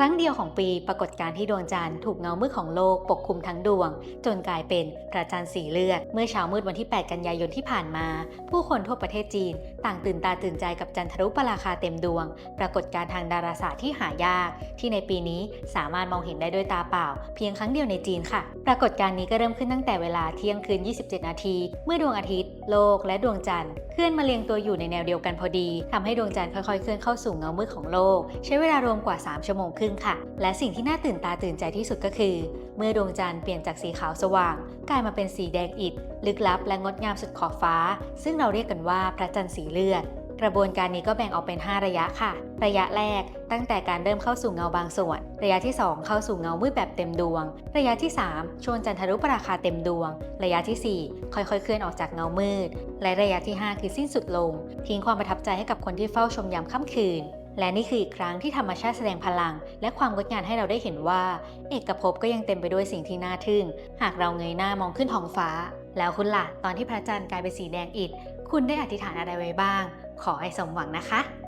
ครั้งเดียวของปีปรากฏการณ์ที่ดวงจันทร์ถูกเงามืดของโลกปกคลุมทั้งดวง จนกลายเป็นพระจันทร์สีเลือด เมื่อเช้ามืดวันที่ 8 กันยายนที่ผ่านมา ผู้คนทั่วประเทศจีน ต่างตื่นตาตื่นใจกับจันทรุปราคาเต็มดวง ปรากฏการทางดาราศาสตร์ที่หายาก ที่ในปีนี้สามารถมองเห็นได้ด้วยตาเปล่า เพียงครั้งเดียวในจีนค่ะ ปรากฏการนี้ก็เริ่มขึ้นตั้งแต่เวลาเที่ยงคืน 27 นาที เมื่อดวงอาทิตย์ โลกและดวงจันทร์เคลื่อนมาเรียงตัวอยู่ในแนวเดียวกันพอดีทำให้ดวงจันทร์ค่อยๆเคลื่อนเข้าสู่เงามืดของโลก ใช้เวลารวมกว่า 3 ชั่วโมงครึ่งค่ะ และสิ่งที่น่าตื่นตาตื่นใจที่สุดก็คือ เมื่อดวงจันทร์เปลี่ยนจากสีขาวสว่าง กลายมาเป็นสีแดงอิฐลึกลับและงดงามสุดขอบฟ้า ซึ่งเราเรียกกันว่าพระจันทร์สีเลือด กระบวนการนี้ก็แบ่งออกเป็น 5 ระยะค่ะ ระยะแรกตั้งแต่การเริ่มเข้าสู่เงาบางส่วน ระยะที่ 2 เข้าสู่เงามืดแบบเต็มดวง ระยะที่ 3 ชวนจันทรุปราคาเต็มดวง ระยะทีสี่ 4 ค่อยๆ เคลื่อนออกจากเงามืด และระยะที่ 5 คือสิ้นสุดลง ทิ้งความประทับใจให้กับคนที่เฝ้าชมยามค่ำคืนและนี่คืออีกครั้งที่ธรรมชาติแสดงพลัง และความงดงามให้เราได้เห็นว่า เอกภพก็ยังเต็มไปด้วยสิ่งที่น่าทึ่ง หากเราเงยหน้ามองขึ้นท้องฟ้าแล้วคุณล่ะ ตอนที่พระจันทร์กลายเป็นสีแดงอิด คุณได้อธิษฐานอะไรไว้บ้าง ขอให้สมหวังนะคะ